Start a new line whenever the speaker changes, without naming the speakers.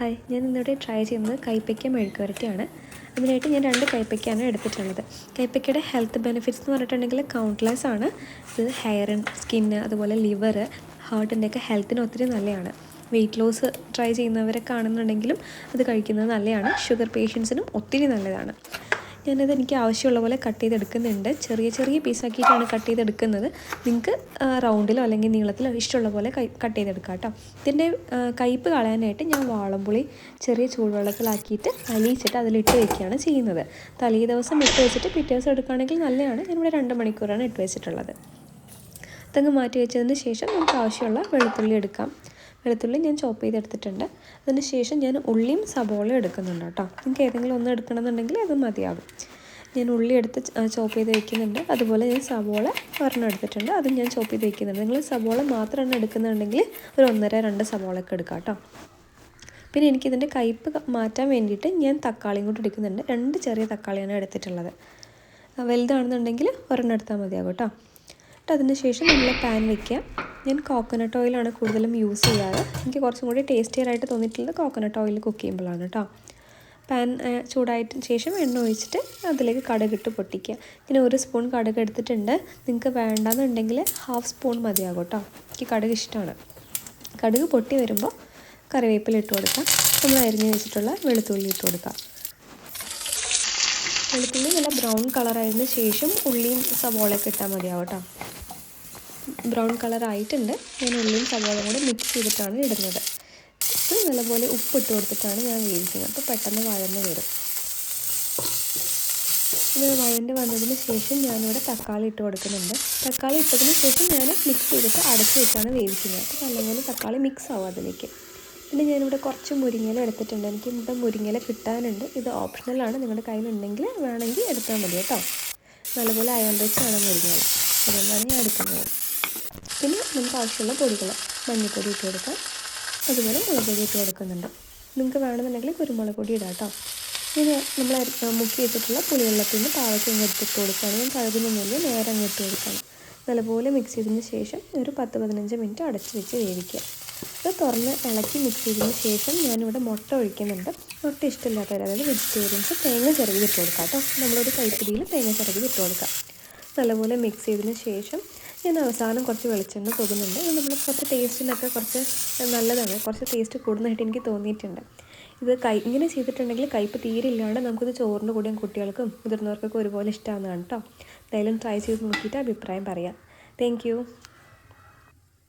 Hi ഞാൻ ഇന്നിവിടെ try ചെയ്യുന്നത് കൈപ്പയ്ക്ക മെഴുക്കുവരട്ടിയാണ് അതിനായിട്ട് ഞാൻ രണ്ട് കൈപ്പയ്ക്കാണ് എടുത്തിട്ടുള്ളത്. കൈപ്പയ്ക്കയുടെ ഹെൽത്ത് ബെനിഫിറ്റ്സ് എന്ന് പറഞ്ഞിട്ടുണ്ടെങ്കിൽ കൗണ്ട്ലെസ് ആണ്. ഇത് ഹെയർ സ്കിന്ന് അതുപോലെ ലിവർ ഹാർട്ടിന്റെയൊക്കെ ഹെൽത്തിന് ഒത്തിരി നല്ലതാണ് വെയിറ്റ് ലോസ് ട്രൈ ചെയ്യുന്നവരൊക്കെ ആണെന്നുണ്ടെങ്കിലും അത് കഴിക്കുന്നത് നല്ലതാണ് ഷുഗർ പേഷ്യൻസിനും ഒത്തിരി നല്ലതാണ്. ഞാനത് എനിക്ക് ആവശ്യമുള്ള പോലെ കട്ട് ചെയ്തെടുക്കുന്നുണ്ട്. ചെറിയ ചെറിയ പീസാക്കിയിട്ടാണ് കട്ട് ചെയ്തെടുക്കുന്നത്. നിങ്ങൾക്ക് റൗണ്ടിലോ അല്ലെങ്കിൽ നീളത്തിലോ ഇഷ്ടമുള്ള പോലെ കട്ട് ചെയ്തെടുക്കാം കേട്ടോ ഇതിന്റെ കയ്പ്പ് കളയാനായിട്ട് ഞാൻ വാളംപുളി ചെറിയ ചൂടുവെള്ളത്തിലാക്കിയിട്ട് അലിയിച്ചിട്ട് അതിലിട്ട് വയ്ക്കുകയാണ് ചെയ്യുന്നത്. തലേ ദിവസം ഇട്ട് വെച്ചിട്ട് പിറ്റേ ദിവസം എടുക്കുകയാണെങ്കിൽ നല്ലതാണ്. ഞാനിവിടെ രണ്ട് മണിക്കൂറാണ് ഇട്ട് വെച്ചിട്ടുള്ളത്. തെങ്ങ് മാറ്റി വെച്ചതിന് ശേഷം നമുക്ക് ആവശ്യമുള്ള വെളുത്തുള്ളി എടുക്കാം. വെളുത്തുള്ളി ഞാൻ ചോപ്പ് ചെയ്തെടുത്തിട്ടുണ്ട്. അതിന് ശേഷം ഞാൻ ഉള്ളിയും സബോളയും എടുക്കുന്നുണ്ട് കേട്ടോ. നിങ്ങൾക്ക് ഏതെങ്കിലും ഒന്ന് എടുക്കണമെന്നുണ്ടെങ്കിൽ അത് മതിയാകും. ഞാൻ ഉള്ളി എടുത്ത് ചോപ്പ് ചെയ്ത് വയ്ക്കുന്നുണ്ട് അതുപോലെ ഞാൻ സബോള ഒരെണ്ണം എടുത്തിട്ടുണ്ട്. അതും ഞാൻ ചോപ്പ് ചെയ്ത് വയ്ക്കുന്നുണ്ട് നിങ്ങൾ സബോള മാത്രമാണ് എടുക്കുന്നുണ്ടെങ്കിൽ ഒരു ഒന്നര രണ്ട് സബോളയൊക്കെ എടുക്കാം കേട്ടോ. പിന്നെ എനിക്കിതിന്റെ കയ്പ്പ് മാറ്റാൻ വേണ്ടിയിട്ട് ഞാൻ തക്കാളിയും കൂടി എടുക്കുന്നുണ്ട്. രണ്ട് ചെറിയ തക്കാളിയാണ് എടുത്തിട്ടുള്ളത്. വലുതാണെന്നുണ്ടെങ്കിൽ ഒരെണ്ണം എടുത്താൽ മതിയാകും കേട്ടോ. എന്നിട്ട് അതിന് ശേഷം നമ്മൾ പാൻ വയ്ക്കുക ഞാൻ കോക്കനട്ട് ഓയിലാണ് കൂടുതലും യൂസ് ചെയ്യാറ്. എനിക്ക് കുറച്ചും കൂടി ടേസ്റ്റിയർ ആയിട്ട് തോന്നിയിട്ടുള്ളത് കോക്കനട്ട് ഓയിൽ കുക്ക് ചെയ്യുമ്പോഴാണ് കേട്ടോ പാൻ ചൂടായിട്ട് ശേഷം എണ്ണ ഒഴിച്ചിട്ട് അതിലേക്ക് കടുകിട്ട് പൊട്ടിക്കുക. ഇങ്ങനെ ഒരു സ്പൂൺ കടുക് എടുത്തിട്ടുണ്ട്. നിങ്ങൾക്ക് വേണ്ടാന്നുണ്ടെങ്കിൽ ഹാഫ് സ്പൂൺ മതിയാകും കേട്ടോ എനിക്ക് കടുക് ഇഷ്ടമാണ്. കടുക് പൊട്ടി വരുമ്പോൾ കറിവേപ്പില ഇട്ട് കൊടുക്കാം. നമ്മൾ അരിഞ്ഞ് വെച്ചിട്ടുള്ള വെളുത്തുള്ളി ഇട്ട് കൊടുക്കാം. വെളുത്തുള്ളി നല്ല ബ്രൗൺ കളറായതിന് ശേഷം ഉള്ളിയും സവോളയൊക്കെ ഇട്ടാൽ മതിയാവും കേട്ടോ ബ്രൗൺ കളർ ആയിട്ടുണ്ട് ഞാൻ ഉള്ളിയും സവാളയും കൂടെ മിക്സ് ചെയ്തിട്ടാണ് ഇടുന്നത്. ഇത് നല്ലപോലെ ഉപ്പിട്ട് കൊടുത്തിട്ടാണ് ഞാൻ വേവിക്കുന്നത്. അപ്പോൾ പെട്ടെന്ന് വഴന്ന് വരും. ഇത് വഴണ്ട് വന്നതിന് ശേഷം ഞാനിവിടെ തക്കാളി ഇട്ട് കൊടുക്കുന്നുണ്ട്. തക്കാളി ഇട്ടതിന് ശേഷം ഞാൻ മിക്സ് ചെയ്തിട്ട് അടച്ച് വെച്ചാണ് വേവിക്കുന്നത്. അപ്പോൾ നല്ലപോലെ തക്കാളി മിക്സ് ആവും അതിലേക്ക്. പിന്നെ ഞാനിവിടെ കുറച്ച് മുരിങ്ങല എടുത്തിട്ടുണ്ട്. എനിക്ക് ഇവിടെ മുരിങ്ങയില കിട്ടാനുണ്ട്. ഇത് ഓപ്ഷണലാണ് നിങ്ങളുടെ കയ്യിലുണ്ടെങ്കിൽ വേണമെങ്കിൽ എടുത്താൽ മതി കേട്ടോ. നല്ലപോലെ അയൺ വെച്ചാണ് മുരിങ്ങല അതുകൊണ്ടാണ് ഞാൻ എടുക്കുന്നത്. പിന്നെ നമുക്ക് ആവശ്യമുള്ള പൊടികൾ മഞ്ഞൾപ്പൊടി ഇട്ട് കൊടുക്കാം. അതുപോലെ മുളക് പൊടി ഇട്ട് കൊടുക്കുന്നുണ്ട്. നിങ്ങൾക്ക് വേണമെന്നുണ്ടെങ്കിൽ കുരുമുളക് പൊടി ഇടാം കേട്ടോ. ഇനി നമ്മൾ മുക്കി വെച്ചിട്ടുള്ള പുളിവെള്ളത്തിൽ നിന്ന് പാവയ്ക്ക് അങ്ങ് എടുത്തിട്ട് കൊടുക്കുകയാണ്. ഞാൻ കഴുകുന്നൊന്നുമില്ല നേരെ അങ്ങ് ഇട്ട് കൊടുക്കണം നല്ലപോലെ മിക്സ് ചെയ്തതിന് ശേഷം ഒരു പത്ത് പതിനഞ്ച് മിനിറ്റ് അടച്ച് വെച്ച് വേവിക്കുക. ഇത് തുറന്ന് ഇളക്കി മിക്സ് ചെയ്തതിന് ശേഷം ഞാനിവിടെ മുട്ട ഒഴിക്കുന്നുണ്ട്. മുട്ട ഇഷ്ടമില്ലാത്തവർ അതായത് വെജിറ്റേറിയൻസ് തേങ്ങ ചിറകി ഇട്ട് കൊടുക്കാം കേട്ടോ. നമ്മളൊരു കൈപ്പിടിയിൽ തേങ്ങ ചിറകി ഇട്ട് കൊടുക്കാം. നല്ലപോലെ മിക്സ് ചെയ്തതിന് ശേഷം ഞാൻ അവസാനം കുറച്ച് വെളിച്ചെണ്ണ പോകുന്നുണ്ട്. ഇത് നമ്മൾ കുറച്ച് ടേസ്റ്റിനൊക്കെ കുറച്ച് നല്ലതാണ്. കുറച്ച് ടേസ്റ്റ് കൂടുന്നതായിട്ട് എനിക്ക് തോന്നിയിട്ടുണ്ട്. ഇത് കൈ ഇങ്ങനെ ചെയ്തിട്ടുണ്ടെങ്കിൽ കയ്പ്പ് തീരെ ഇല്ലാണ്ട് നമുക്കിത് ചോറിന്റെ കൂടെയും കുട്ടികൾക്കും മുതിർന്നവർക്കൊക്കെ ഒരുപോലെ ഇഷ്ടമാണ് കേട്ടോ എന്തായാലും ട്രൈ ചെയ്ത് നോക്കിയിട്ട് അഭിപ്രായം പറയാം. താങ്ക്